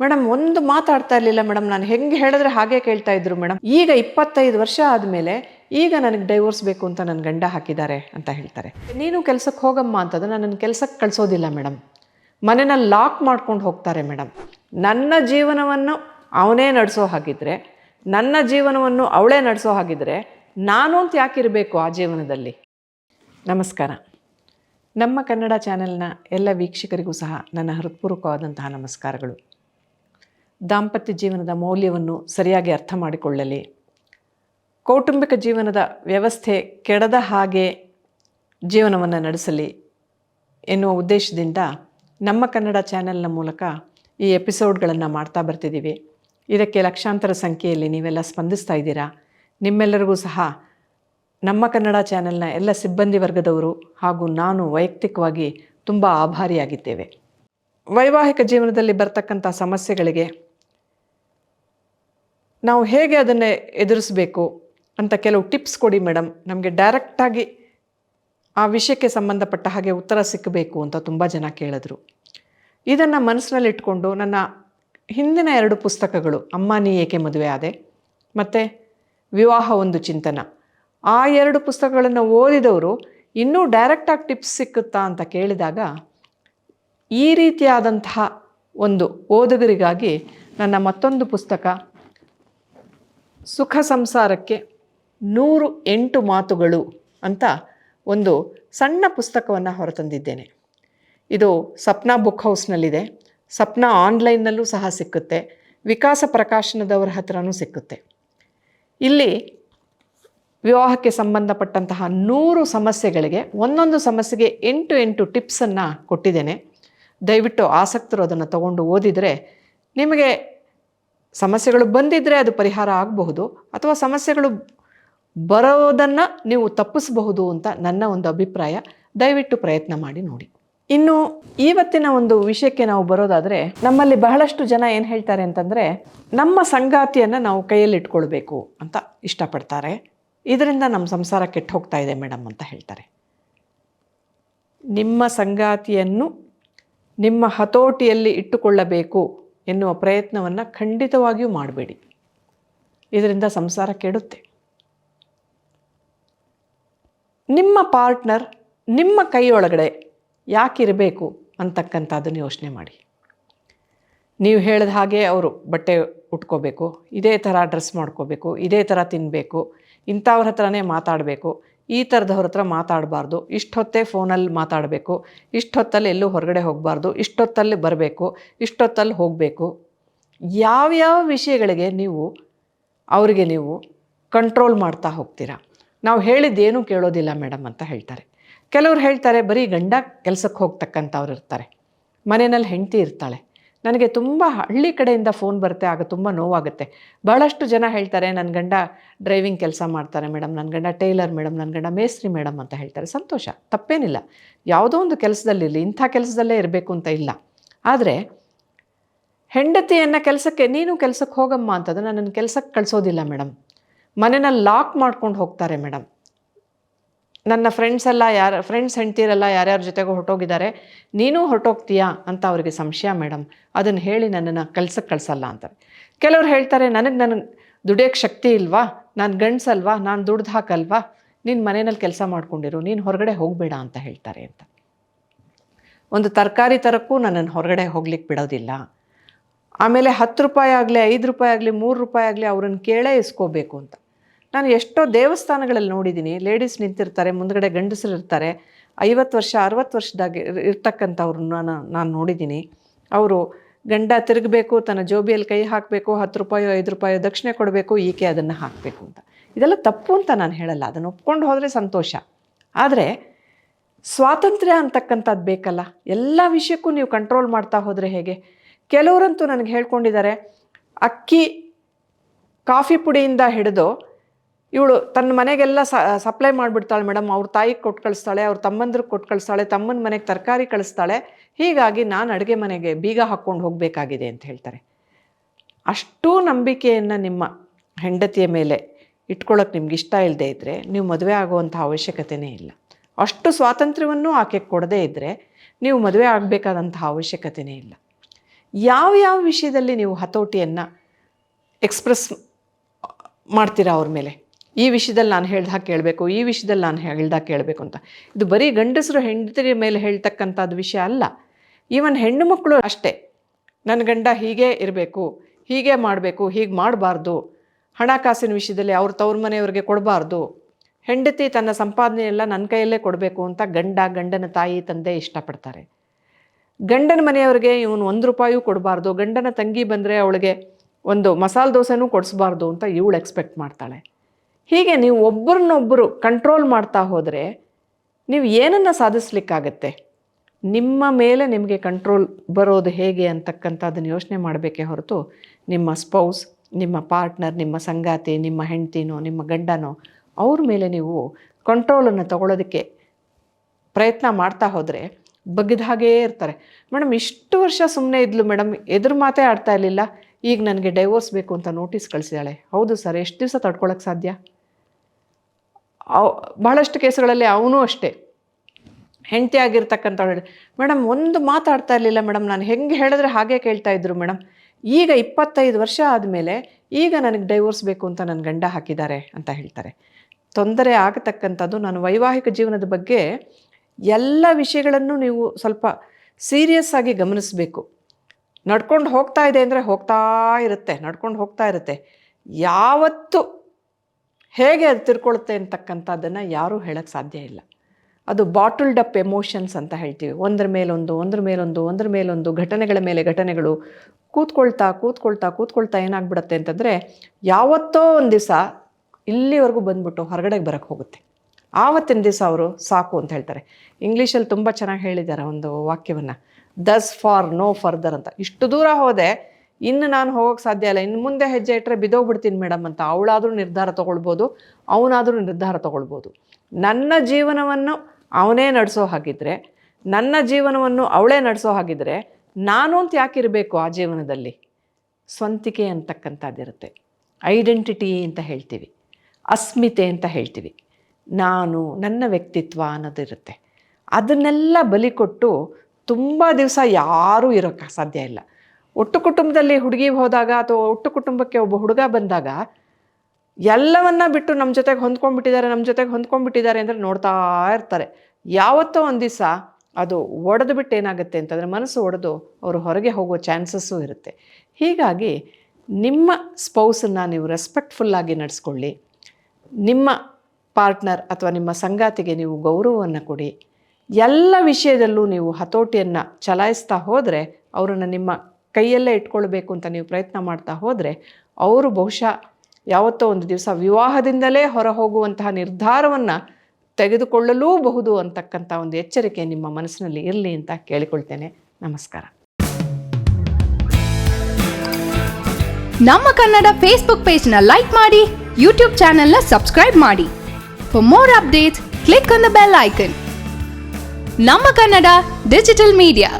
Madam, ಒಂದು ಮಾತಾಡ್ತಾ ಇರಲಿಲ್ಲ ಮೇಡಮ್. ನಾನು ಹೆಂಗೆ ಹೇಳಿದ್ರೆ ಹಾಗೆ ಕೇಳ್ತಾ ಇದ್ರು ಮೇಡಮ್. ಈಗ ಇಪ್ಪತ್ತೈದು ವರ್ಷ ಆದಮೇಲೆ ಈಗ ನನಗೆ ಡೈವೋರ್ಸ್ ಬೇಕು ಅಂತ ನನ್ನ ಗಂಡ ಹಾಕಿದ್ದಾರೆ ಅಂತ ಹೇಳ್ತಾರೆ. ನೀನು ಕೆಲಸಕ್ಕೆ ಹೋಗಮ್ಮ ಅಂತಂದ್ರೆ ನನ್ನ ಕೆಲಸಕ್ಕೆ ಕಳಿಸೋದಿಲ್ಲ ಮೇಡಮ್. ಮನೆನ ಲಾಕ್ ಮಾಡ್ಕೊಂಡು ಹೋಗ್ತಾರೆ ಮೇಡಮ್. ನನ್ನ ಜೀವನವನ್ನು ಅವನೇ ನಡೆಸೋ ಹಾಗಿದ್ರೆ, ನನ್ನ ಜೀವನವನ್ನು ಅವಳೇ ನಡೆಸೋ ಹಾಗಿದ್ರೆ ನಾನು ಅಂತ ಯಾಕಿರಬೇಕು ಆ ಜೀವನದಲ್ಲಿ? ನಮಸ್ಕಾರ. ನಮ್ಮ ಕನ್ನಡ ಚಾನೆಲ್ನ ಎಲ್ಲ ವೀಕ್ಷಕರಿಗೂ ಸಹ ನನ್ನ ಹೃತ್ಪೂರ್ವಕವಾದಂತಹ ನಮಸ್ಕಾರಗಳು. ದಾಂಪತ್ಯ ಜೀವನದ ಮೌಲ್ಯವನ್ನು ಸರಿಯಾಗಿ ಅರ್ಥ ಮಾಡಿಕೊಳ್ಳಲಿ. ಕೌಟುಂಬಿಕ ಜೀವನದ ವ್ಯವಸ್ಥೆ ಕೆಡದ ಹಾಗೆ ಜೀವನವನ್ನು ನಡೆಸಲಿ ಎನ್ನುವ ಉದ್ದೇಶದಿಂದ ನಮ್ಮ ಕನ್ನಡ ಚಾನೆಲ್ನ ಮೂಲಕ ಈ ಎಪಿಸೋಡ್ಗಳನ್ನು ಮಾಡ್ತಾ ಬರ್ತಿದ್ದೀವಿ. ಇದಕ್ಕೆ ಲಕ್ಷಾಂತರ ಸಂಖ್ಯೆಯಲ್ಲಿ ನೀವೆಲ್ಲ ಸ್ಪಂದಿಸ್ತಾ ಇದ್ದೀರಾ? ನಿಮ್ಮೆಲ್ಲರಿಗೂ ಸಹ ನಮ್ಮ ಕನ್ನಡ ಚಾನೆಲ್ನ ಎಲ್ಲ ಸಿಬ್ಬಂದಿ ವರ್ಗದವರು ಹಾಗೂ ನಾನು ವೈಯಕ್ತಿಕವಾಗಿ ತುಂಬ ಆಭಾರಿಯಾಗಿದ್ದೇವೆ. ವೈವಾಹಿಕ ಜೀವನದಲ್ಲಿ ಬರ್ತಕ್ಕಂಥ ಸಮಸ್ಯೆಗಳಿಗೆ ನಾವು ಹೇಗೆ ಅದನ್ನು ಎದುರಿಸಬೇಕು ಅಂತ ಕೆಲವು ಟಿಪ್ಸ್ ಕೊಡಿ ಮೇಡಮ್. ನಮಗೆ ಡೈರೆಕ್ಟಾಗಿ ಆ ವಿಷಯಕ್ಕೆ ಸಂಬಂಧಪಟ್ಟ ಹಾಗೆ ಉತ್ತರ ಸಿಕ್ಕಬೇಕು ಅಂತ ತುಂಬ ಜನ ಕೇಳಿದ್ರು. ಇದನ್ನು ಮನಸ್ಸಿನಲ್ಲಿಟ್ಕೊಂಡು ನನ್ನ ಹಿಂದಿನ ಎರಡು ಪುಸ್ತಕಗಳು, ಅಮ್ಮ ನೀ ಏಕೆ ಮದುವೆ ಆದೆ? ಮತ್ತು ವಿವಾಹ ಒಂದು ಚಿಂತನ. ಆ ಎರಡು ಪುಸ್ತಕಗಳನ್ನು ಓದಿದವರು ಇನ್ನೂ ಡೈರೆಕ್ಟಾಗಿ ಟಿಪ್ಸ್ ಸಿಕ್ಕುತ್ತಾ ಅಂತ ಕೇಳಿದಾಗ ಈ ರೀತಿಯಾದಂತಹ ಒಂದು ಓದುಗರಿಗಾಗಿ ನನ್ನ ಮತ್ತೊಂದು ಪುಸ್ತಕ, ಸುಖ ಸಂಸಾರಕ್ಕೆ ನೂರು ಎಂಟು ಮಾತುಗಳು ಅಂತ ಒಂದು ಸಣ್ಣ ಪುಸ್ತಕವನ್ನು ಹೊರತಂದಿದ್ದೇನೆ. ಇದು ಸಪ್ನಾ ಬುಕ್ ಹೌಸ್ನಲ್ಲಿದೆ. ಸಪ್ನಾ ಆನ್ಲೈನ್ನಲ್ಲೂ ಸಹ ಸಿಕ್ಕುತ್ತೆ. ವಿಕಾಸ ಪ್ರಕಾಶನದವರ ಹತ್ರನೂ ಸಿಕ್ಕುತ್ತೆ. ಇಲ್ಲಿ ವಿವಾಹಕ್ಕೆ ಸಂಬಂಧಪಟ್ಟಂತಹ ನೂರು ಸಮಸ್ಯೆಗಳಿಗೆ, ಒಂದೊಂದು ಸಮಸ್ಯೆಗೆ ಎಂಟು ಎಂಟು ಟಿಪ್ಸನ್ನು ಕೊಟ್ಟಿದ್ದೇನೆ. ದಯವಿಟ್ಟು ಆಸಕ್ತರು ಅದನ್ನು ತಗೊಂಡು ಓದಿದರೆ ನಿಮಗೆ ಸಮಸ್ಯೆಗಳು ಬಂದಿದ್ದರೆ ಅದು ಪರಿಹಾರ ಆಗಬಹುದು ಅಥವಾ ಸಮಸ್ಯೆಗಳು ಬರೋದನ್ನು ನೀವು ತಪ್ಪಿಸಬಹುದು ಅಂತ ನನ್ನ ಒಂದು ಅಭಿಪ್ರಾಯ. ದಯವಿಟ್ಟು ಪ್ರಯತ್ನ ಮಾಡಿ ನೋಡಿ. ಇನ್ನು ಇವತ್ತಿನ ಒಂದು ವಿಷಯಕ್ಕೆ ನಾವು ಬರೋದಾದರೆ ನಮ್ಮಲ್ಲಿ ಬಹಳಷ್ಟು ಜನ ಏನು ಹೇಳ್ತಾರೆ ಅಂತಂದರೆ ನಮ್ಮ ಸಂಗಾತಿಯನ್ನು ನಾವು ಕೈಯಲ್ಲಿ ಇಟ್ಕೊಳ್ಬೇಕು ಅಂತ ಇಷ್ಟಪಡ್ತಾರೆ. ಇದರಿಂದ ನಮ್ಮ ಸಂಸಾರ ಕೆಟ್ಟ ಹೋಗ್ತಾ ಇದೆ ಮೇಡಮ್ ಅಂತ ಹೇಳ್ತಾರೆ. ನಿಮ್ಮ ಸಂಗಾತಿಯನ್ನು ನಿಮ್ಮ ಹತೋಟಿಯಲ್ಲಿ ಇಟ್ಟುಕೊಳ್ಳಬೇಕು ಎನ್ನುವ ಪ್ರಯತ್ನವನ್ನು ಖಂಡಿತವಾಗಿಯೂ ಮಾಡಬೇಡಿ. ಇದರಿಂದ ಸಂಸಾರ ಕೆಡುತ್ತೆ. ನಿಮ್ಮ ಪಾರ್ಟ್ನರ್ ನಿಮ್ಮ ಕೈಯೊಳಗಡೆ ಯಾಕಿರಬೇಕು ಅಂತಕ್ಕಂಥದ್ದನ್ನು ಯೋಚನೆ ಮಾಡಿ. ನೀವು ಹೇಳಿದ ಹಾಗೆ ಅವರು ಬಟ್ಟೆ ಉಟ್ಕೋಬೇಕು, ಇದೇ ಥರ ಡ್ರೆಸ್ ಮಾಡ್ಕೋಬೇಕು, ಇದೇ ಥರ ತಿನ್ನಬೇಕು ಇಂಥವ್ರ ಹತ್ರನೇ ಮಾತಾಡಬೇಕು ಈ ಥರದವ್ರ ಹತ್ರ ಮಾತಾಡಬಾರ್ದು. ಇಷ್ಟೊತ್ತೇ ಫೋನಲ್ಲಿ ಮಾತಾಡಬೇಕು. ಇಷ್ಟೊತ್ತಲ್ಲಿ ಎಲ್ಲೂ ಹೊರಗಡೆ ಹೋಗಬಾರ್ದು. ಇಷ್ಟೊತ್ತಲ್ಲಿ ಬರಬೇಕು. ಇಷ್ಟೊತ್ತಲ್ಲಿ ಹೋಗಬೇಕು. ಯಾವ್ಯಾವ ವಿಷಯಗಳಿಗೆ ನೀವು, ಅವರಿಗೆ ನೀವು ಕಂಟ್ರೋಲ್ ಮಾಡ್ತಾ ಹೋಗ್ತೀರಾ? ನಾವು ಹೇಳಿದ್ದೇನೂ ಕೇಳೋದಿಲ್ಲ ಮೇಡಮ್ ಅಂತ ಹೇಳ್ತಾರೆ. ಕೆಲವ್ರು ಹೇಳ್ತಾರೆ, ಬರೀ ಗಂಡ ಕೆಲಸಕ್ಕೆ ಹೋಗ್ತಕ್ಕಂಥವ್ರು ಇರ್ತಾರೆ. ಮನೆಯಲ್ಲಿ ಹೆಂಡತಿ ಇರ್ತಾಳೆ. ನನಗೆ ತುಂಬ ಹಳ್ಳಿ ಕಡೆಯಿಂದ ಫೋನ್ ಬರುತ್ತೆ, ಆಗ ತುಂಬ ನೋವಾಗುತ್ತೆ. ಭಾಳಷ್ಟು ಜನ ಹೇಳ್ತಾರೆ ನನ್ನ ಗಂಡ ಡ್ರೈವಿಂಗ್ ಕೆಲಸ ಮಾಡ್ತಾರೆ ಮೇಡಮ್ ನನ್ನ ಗಂಡ ಟೈಲರ್ ಮೇಡಮ್ ನನ್ನ ಗಂಡ ಮೇಸ್ತ್ರಿ ಮೇಡಮ್ ಅಂತ ಹೇಳ್ತಾರೆ. ಸಂತೋಷ, ತಪ್ಪೇನಿಲ್ಲ. ಯಾವುದೋ ಒಂದು ಕೆಲಸದಲ್ಲಿರಲಿ, ಇಂಥ ಕೆಲಸದಲ್ಲೇ ಇರಬೇಕು ಅಂತ ಇಲ್ಲ. ಆದರೆ, ಹೆಂಡತಿಯನ್ನು ಕೆಲಸಕ್ಕೆ, ನೀನು ಕೆಲಸಕ್ಕೆ ಹೋಗಮ್ಮ ಅಂತಂದ್ರೆ ನನ್ನ ಕೆಲಸಕ್ಕೆ ಕಳಿಸೋದಿಲ್ಲ ಮೇಡಮ್ ಮನೇನ ಲಾಕ್ ಮಾಡ್ಕೊಂಡು ಹೋಗ್ತಾರೆ ಮೇಡಮ್ ನನ್ನ ಫ್ರೆಂಡ್ಸ್ ಎಲ್ಲ ಯಾರು ಫ್ರೆಂಡ್ಸ್ ಹೆಂಡ್ತಿರೆಲ್ಲ ಯಾರ್ಯಾರ ಜೊತೆಗೆ ಹೊರಟೋಗಿದ್ದಾರೆ, ನೀನು ಹೊರಟೋಗ್ತೀಯಾ ಅಂತ ಅವರಿಗೆ ಸಂಶಯ ಮೇಡಮ್ ಅದನ್ನು ಹೇಳಿ ನನ್ನನ್ನು ಕಳ್ಸಕ್ಕೆ ಕಳಿಸಲ್ಲ ಅಂತಾರೆ. ಕೆಲವ್ರು ಹೇಳ್ತಾರೆ, ನನಗೆ ನನಗೆ ದುಡಿಯೋಕ್ಕೆ ಶಕ್ತಿ ಇಲ್ವಾ? ನಾನು ಗಂಡ್ಸಲ್ವಾ? ನಾನು ದುಡ್ದು ಹಾಕಲ್ವಾ? ನೀನು ಮನೆಯಲ್ಲಿ ಕೆಲಸ ಮಾಡ್ಕೊಂಡಿರು, ನೀನು ಹೊರಗಡೆ ಹೋಗಬೇಡ ಅಂತ ಹೇಳ್ತಾರೆ ಅಂತ. ಒಂದು ತರಕಾರಿ ತರಕ್ಕೂ ನನ್ನನ್ನು ಹೊರಗಡೆ ಹೋಗ್ಲಿಕ್ಕೆ ಬಿಡೋದಿಲ್ಲ. ಆಮೇಲೆ ಹತ್ತು ರೂಪಾಯಿ ಆಗಲಿ, ಐದು ರೂಪಾಯಿ ಆಗಲಿ, ಮೂರು ರೂಪಾಯಿ ಆಗಲಿ ಅವ್ರನ್ನ ಕೇಳೇ ಇಸ್ಕೋಬೇಕು ಅಂತ. ನಾನು ಎಷ್ಟೋ ದೇವಸ್ಥಾನಗಳಲ್ಲಿ ನೋಡಿದ್ದೀನಿ. ಲೇಡೀಸ್ ನಿಂತಿರ್ತಾರೆ, ಮುಂದ್ಗಡೆ ಗಂಡಸರು ಇರ್ತಾರೆ ಐವತ್ತು ವರ್ಷ, ಅರವತ್ತು ವರ್ಷದಾಗ ಇರ್ತಕ್ಕಂಥವ್ರನ್ನ ನಾನು ನಾನು ನೋಡಿದ್ದೀನಿ. ಅವರು ಗಂಡ ತಿರುಗಬೇಕು, ತನ್ನ ಜೋಬಿಯಲ್ಲಿ ಕೈ ಹಾಕಬೇಕು, ಹತ್ತು ರೂಪಾಯೋ, ಐದು ರೂಪಾಯೋ ದಕ್ಷಿಣೆ ಕೊಡಬೇಕು, ಈಕೆ ಅದನ್ನು ಹಾಕಬೇಕು ಅಂತ. ಇದೆಲ್ಲ ತಪ್ಪು ಅಂತ ನಾನು ಹೇಳಲ್ಲ. ಅದನ್ನು ಒಪ್ಕೊಂಡು ಹೋದರೆ ಸಂತೋಷ. ಆದರೆ ಸ್ವಾತಂತ್ರ್ಯ ಅಂತಕ್ಕಂಥದ್ದು ಬೇಕಲ್ಲ? ಎಲ್ಲ ವಿಷಯಕ್ಕೂ ನೀವು ಕಂಟ್ರೋಲ್ ಮಾಡ್ತಾ ಹೋದರೆ ಹೇಗೆ? ಕೆಲವರಂತೂ ನನಗೆ ಹೇಳ್ಕೊಂಡಿದ್ದಾರೆ, ಅಕ್ಕಿ ಕಾಫಿ ಪುಡಿಯಿಂದ ಹಿಡಿದು ಇವಳು ತನ್ನ ಮನೆಗೆಲ್ಲ ಸಪ್ಲೈ ಮಾಡಿಬಿಡ್ತಾಳೆ ಮೇಡಮ್. ಅವ್ರ ತಾಯಿಗೆ ಕೊಟ್ಟು ಕಳಿಸ್ತಾಳೆ, ಅವ್ರ ತಮ್ಮಂದ್ರಿಗೆ ಕೊಟ್ಟು ಕಳಿಸ್ತಾಳೆ, ತಮ್ಮನ ಮನೆಗೆ ತರಕಾರಿ ಕಳಿಸ್ತಾಳೆ. ಹೀಗಾಗಿ ನಾನು ಅಡುಗೆ ಮನೆಗೆ ಬೀಗ ಹಾಕ್ಕೊಂಡು ಹೋಗಬೇಕಾಗಿದೆ ಅಂತ ಹೇಳ್ತಾರೆ. ಅಷ್ಟೂ ನಂಬಿಕೆಯನ್ನು ನಿಮ್ಮ ಹೆಂಡತಿಯ ಮೇಲೆ ಇಟ್ಕೊಳ್ಳೋಕೆ ನಿಮ್ಗೆ ಇಷ್ಟ ಇಲ್ಲದೆ ಇದ್ದರೆ ನೀವು ಮದುವೆ ಆಗುವಂಥ ಅವಶ್ಯಕತೆಯೇ ಇಲ್ಲ. ಅಷ್ಟು ಸ್ವಾತಂತ್ರ್ಯವನ್ನು ಆಕೆ ಕೊಡದೇ ಇದ್ದರೆ ನೀವು ಮದುವೆ ಆಗಬೇಕಾದಂಥ ಅವಶ್ಯಕತೆಯೇ ಇಲ್ಲ. ಯಾವ ಯಾವ ವಿಷಯದಲ್ಲಿ ನೀವು ಹತೋಟಿಯನ್ನು ಎಕ್ಸ್ಪ್ರೆಸ್ ಮಾಡ್ತೀರಾ ಅವ್ರ ಮೇಲೆ? ಈ ವಿಷಯದಲ್ಲಿ ನಾನು ಹೇಳ್ದಾಗ ಕೇಳಬೇಕು, ಈ ವಿಷಯದಲ್ಲಿ ನಾನು ಹೇಳ್ದಾಗ ಕೇಳಬೇಕು ಅಂತ. ಇದು ಬರೀ ಗಂಡಸರು ಹೆಂಡತಿಯ ಮೇಲೆ ಹೇಳ್ತಕ್ಕಂಥದ್ದು ವಿಷಯ ಅಲ್ಲ. ಈವನ್ ಹೆಣ್ಣು ಮಕ್ಕಳು ಅಷ್ಟೇ. ನನ್ನ ಗಂಡ ಹೀಗೆ ಇರಬೇಕು, ಹೀಗೆ ಮಾಡಬೇಕು, ಹೀಗೆ ಮಾಡಬಾರ್ದು. ಹಣಕಾಸಿನ ವಿಷಯದಲ್ಲಿ ಅವ್ರ ತವ್ರ ಮನೆಯವ್ರಿಗೆ ಕೊಡಬಾರ್ದು. ಹೆಂಡತಿ ತನ್ನ ಸಂಪಾದನೆಯೆಲ್ಲ ನನ್ನ ಕೈಯಲ್ಲೇ ಕೊಡಬೇಕು ಅಂತ ಗಂಡ, ಗಂಡನ ತಾಯಿ, ತಂದೆ ಇಷ್ಟಪಡ್ತಾರೆ. ಗಂಡನ ಮನೆಯವ್ರಿಗೆ ಇವನು ಒಂದು ರೂಪಾಯೂ ಕೊಡಬಾರ್ದು. ಗಂಡನ ತಂಗಿ ಬಂದರೆ ಅವಳಿಗೆ ಒಂದು ಮಸಾಲೆ ದೋಸೆನೂ ಕೊಡಿಸ್ಬಾರ್ದು ಅಂತ ಇವಳು ಎಕ್ಸ್ಪೆಕ್ಟ್ ಮಾಡ್ತಾಳೆ. ಹೀಗೆ ನೀವು ಒಬ್ಬರನ್ನೊಬ್ಬರು ಕಂಟ್ರೋಲ್ ಮಾಡ್ತಾ ಹೋದರೆ ನೀವು ಏನನ್ನು ಸಾಧಿಸ್ಲಿಕ್ಕಾಗತ್ತೆ? ನಿಮ್ಮ ಮೇಲೆ ನಿಮಗೆ ಕಂಟ್ರೋಲ್ ಬರೋದು ಹೇಗೆ ಅಂತಕ್ಕಂಥದ್ದನ್ನು ಯೋಚನೆ ಮಾಡಬೇಕೇ ಹೊರತು ನಿಮ್ಮ ಸ್ಪೌಸ್ ನಿಮ್ಮ ಪಾರ್ಟ್ನರ್ ನಿಮ್ಮ ಸಂಗಾತಿ, ನಿಮ್ಮ ಹೆಂಡ್ತಿನೋ, ನಿಮ್ಮ ಗಂಡನೋ, ಅವ್ರ ಮೇಲೆ ನೀವು ಕಂಟ್ರೋಲನ್ನು ತಗೊಳ್ಳೋದಕ್ಕೆ ಪ್ರಯತ್ನ ಮಾಡ್ತಾ ಹೋದರೆ ಬಗ್ಗಿದ ಹಾಗೇ ಇರ್ತಾರೆ. ಮೇಡಮ್ ಇಷ್ಟು ವರ್ಷ ಸುಮ್ಮನೆ ಇದ್ಲು ಮೇಡಮ್ ಎದುರು ಮಾತೇ ಆಡ್ತಾ ಇರಲಿಲ್ಲ. ಈಗ ನನಗೆ ಡೈವೋರ್ಸ್ ಬೇಕು ಅಂತ ನೋಟಿಸ್ ಕಳಿಸಿದಾಳೆ. ಹೌದು ಸರ್, ಎಷ್ಟು ದಿವಸ ತಡ್ಕೊಳಕ್ಕೆ ಸಾಧ್ಯ? ಅವ್, ಬಹಳಷ್ಟು ಕೇಸುಗಳಲ್ಲಿ ಅವನು ಅಷ್ಟೇ. ಹೆಂಡತಿ ಹೇಳಿ ಮೇಡಮ್ ಒಂದು ಮಾತಾಡ್ತಾ ಇರಲಿಲ್ಲ ಮೇಡಮ್ ನಾನು. ಹೆಂಗೆ ಹೇಳಿದ್ರೆ ಹಾಗೆ ಕೇಳ್ತಾ ಇದ್ರು ಮೇಡಮ್ ಈಗ ಇಪ್ಪತ್ತೈದು ವರ್ಷ ಆದಮೇಲೆ ಈಗ ನನಗೆ ಡೈವೋರ್ಸ್ ಬೇಕು ಅಂತ ನನ್ನ ಗಂಡ ಹಾಕಿದ್ದಾರೆ ಅಂತ ಹೇಳ್ತಾರೆ. ತೊಂದರೆ ಆಗತಕ್ಕಂಥದ್ದು ನಾನು ವೈವಾಹಿಕ ಜೀವನದ ಬಗ್ಗೆ ಎಲ್ಲ ವಿಷಯಗಳನ್ನು ನೀವು ಸ್ವಲ್ಪ ಸೀರಿಯಸ್ ಆಗಿ ಗಮನಿಸಬೇಕು. ನಡ್ಕೊಂಡು ಹೋಗ್ತಾ ಇದೆ ಅಂದರೆ ಹೋಗ್ತಾ ಇರುತ್ತೆ, ನಡ್ಕೊಂಡು ಹೋಗ್ತಾ ಇರುತ್ತೆ. ಯಾವತ್ತು ಹೇಗೆ ಅದು ತಿರ್ಕೊಳುತ್ತೆ ಅಂತಕ್ಕಂಥದ್ದನ್ನು ಯಾರೂ ಹೇಳಕ್ಕೆ ಸಾಧ್ಯ ಇಲ್ಲ. ಅದು ಬಾಟಲ್ಡ್ ಅಪ್ ಎಮೋಷನ್ಸ್ ಅಂತ ಹೇಳ್ತೀವಿ. ಒಂದರ ಮೇಲೊಂದು, ಒಂದ್ರ ಮೇಲೊಂದು ಒಂದ್ರ ಮೇಲೊಂದು ಘಟನೆಗಳ ಮೇಲೆ ಘಟನೆಗಳು ಕೂತ್ಕೊಳ್ತಾ ಕೂತ್ಕೊಳ್ತಾ ಕೂತ್ಕೊಳ್ತಾ ಏನಾಗ್ಬಿಡುತ್ತೆ ಅಂತಂದರೆ ಯಾವತ್ತೋ ಒಂದು ದಿವಸ ಇಲ್ಲಿವರೆಗೂ ಬಂದ್ಬಿಟ್ಟು ಹೊರಗಡೆಗೆ ಬರೋಕ್ಕೆ ಹೋಗುತ್ತೆ. ಆವತ್ತಿನ ದಿವಸ ಅವರು ಸಾಕು ಅಂತ ಹೇಳ್ತಾರೆ. ಇಂಗ್ಲೀಷಲ್ಲಿ ತುಂಬ ಚೆನ್ನಾಗಿ ಹೇಳಿದ್ದಾರೆ ಒಂದು ವಾಕ್ಯವನ್ನು. ದಸ್ ಫಾರ್ ನೋ ಫರ್ದರ್ ಅಂತ. ಇಷ್ಟು ದೂರ ಹೋದೆ ಇನ್ನು ನಾನು ಹೋಗೋಕೆ ಸಾಧ್ಯ ಇಲ್ಲ. ಇನ್ನು ಮುಂದೆ ಹೆಜ್ಜೆ ಇಟ್ಟರೆ ಬಿದ್ದೋಗ್ಬಿಡ್ತೀನಿ ಮೇಡಮ್ ಅಂತ. ಅವಳಾದರೂ ನಿರ್ಧಾರ ತೊಗೊಳ್ಬೋದು, ಅವನಾದರೂ ನಿರ್ಧಾರ ತೊಗೊಳ್ಬೋದು. ನನ್ನ ಜೀವನವನ್ನು ಅವನೇ ನಡೆಸೋ ಹಾಗಿದ್ರೆ, ನನ್ನ ಜೀವನವನ್ನು ಅವಳೇ ನಡೆಸೋ ಹಾಗಿದ್ರೆ ನಾನು ಅಂತ ಯಾಕಿರಬೇಕು ಆ ಜೀವನದಲ್ಲಿ? ಸ್ವಂತಿಕೆ ಅಂತಕ್ಕಂಥದ್ದಿರುತ್ತೆ ಐಡೆಂಟಿಟಿ ಅಂತ ಹೇಳ್ತೀವಿ. ಅಸ್ಮಿತೆ ಅಂತ ಹೇಳ್ತೀವಿ. ನಾನು, ನನ್ನ ವ್ಯಕ್ತಿತ್ವ ಅನ್ನೋದಿರುತ್ತೆ ಅದನ್ನೆಲ್ಲ ಬಲಿ ಕೊಟ್ಟು ತುಂಬ ದಿವಸ ಯಾರೂ ಇರೋಕ್ಕೆ ಸಾಧ್ಯ ಇಲ್ಲ. ಒಟ್ಟು ಕುಟುಂಬದಲ್ಲಿ ಹುಡುಗಿ ಹೋದಾಗ ಅಥವಾ ಒಟ್ಟು ಕುಟುಂಬಕ್ಕೆ ಒಬ್ಬ ಹುಡುಗ ಬಂದಾಗ ಎಲ್ಲವನ್ನ ಬಿಟ್ಟು ನಮ್ಮ ಜೊತೆಗೆ ಹೊಂದ್ಕೊಂಡ್ಬಿಟ್ಟಿದ್ದಾರೆ ನಮ್ಮ ಜೊತೆಗೆ ಹೊಂದ್ಕೊಂಡ್ಬಿಟ್ಟಿದ್ದಾರೆ ಅಂದರೆ ನೋಡ್ತಾ ಇರ್ತಾರೆ. ಯಾವತ್ತೋ ಒಂದು ದಿವಸ ಅದು ಒಡೆದು ಬಿಟ್ಟು ಏನಾಗುತ್ತೆ ಅಂತಂದರೆ ಮನಸ್ಸು ಒಡೆದು ಅವರು ಹೊರಗೆ ಹೋಗೋ ಚಾನ್ಸಸ್ಸು ಇರುತ್ತೆ. ಹೀಗಾಗಿ ನಿಮ್ಮ ಸ್ಪೌಸನ್ನು ನೀವು ರೆಸ್ಪೆಕ್ಟ್ಫುಲ್ಲಾಗಿ ನಡೆಸ್ಕೊಳ್ಳಿ. ನಿಮ್ಮ ಪಾರ್ಟ್ನರ್ ಅಥವಾ ನಿಮ್ಮ ಸಂಗಾತಿಗೆ ನೀವು ಗೌರವವನ್ನು ಕೊಡಿ. ಎಲ್ಲ ವಿಷಯದಲ್ಲೂ ನೀವು ಹತೋಟಿಯನ್ನು ಚಲಾಯಿಸ್ತಾ ಹೋದರೆ ಅವರನ್ನು ನಿಮ್ಮ ಕೈಯಲ್ಲೇ ಇಟ್ಕೊಳ್ಬೇಕು ಅಂತ ನೀವು ಪ್ರಯತ್ನ ಮಾಡ್ತಾ ಹೋದರೆ ಅವರು ಬಹುಶಃ ಯಾವತ್ತೋ ಒಂದು ದಿವಸ ವಿವಾಹದಿಂದಲೇ ಹೊರ ಹೋಗುವಂತಹ ನಿರ್ಧಾರವನ್ನು ತೆಗೆದುಕೊಳ್ಳಲೂಬಹುದು ಅಂತಕ್ಕಂಥ ಒಂದು ಎಚ್ಚರಿಕೆ ನಿಮ್ಮ ಮನಸ್ಸಿನಲ್ಲಿ ಇರಲಿ ಅಂತ ಕೇಳಿಕೊಳ್ತೇನೆ. ನಮಸ್ಕಾರ. ನಮ್ಮ ಕನ್ನಡ ಫೇಸ್ಬುಕ್ ಪೇಜ್ನ ಲೈಕ್ ಮಾಡಿ ಯೂಟ್ಯೂಬ್ ಚಾನೆಲ್ನ ಸಬ್ಸ್ಕ್ರೈಬ್ ಮಾಡಿ. For more updates click on the bell icon ನಮ್ಮ ಕನ್ನಡ ಡಿಜಿಟಲ್ ಮೀಡಿಯಾ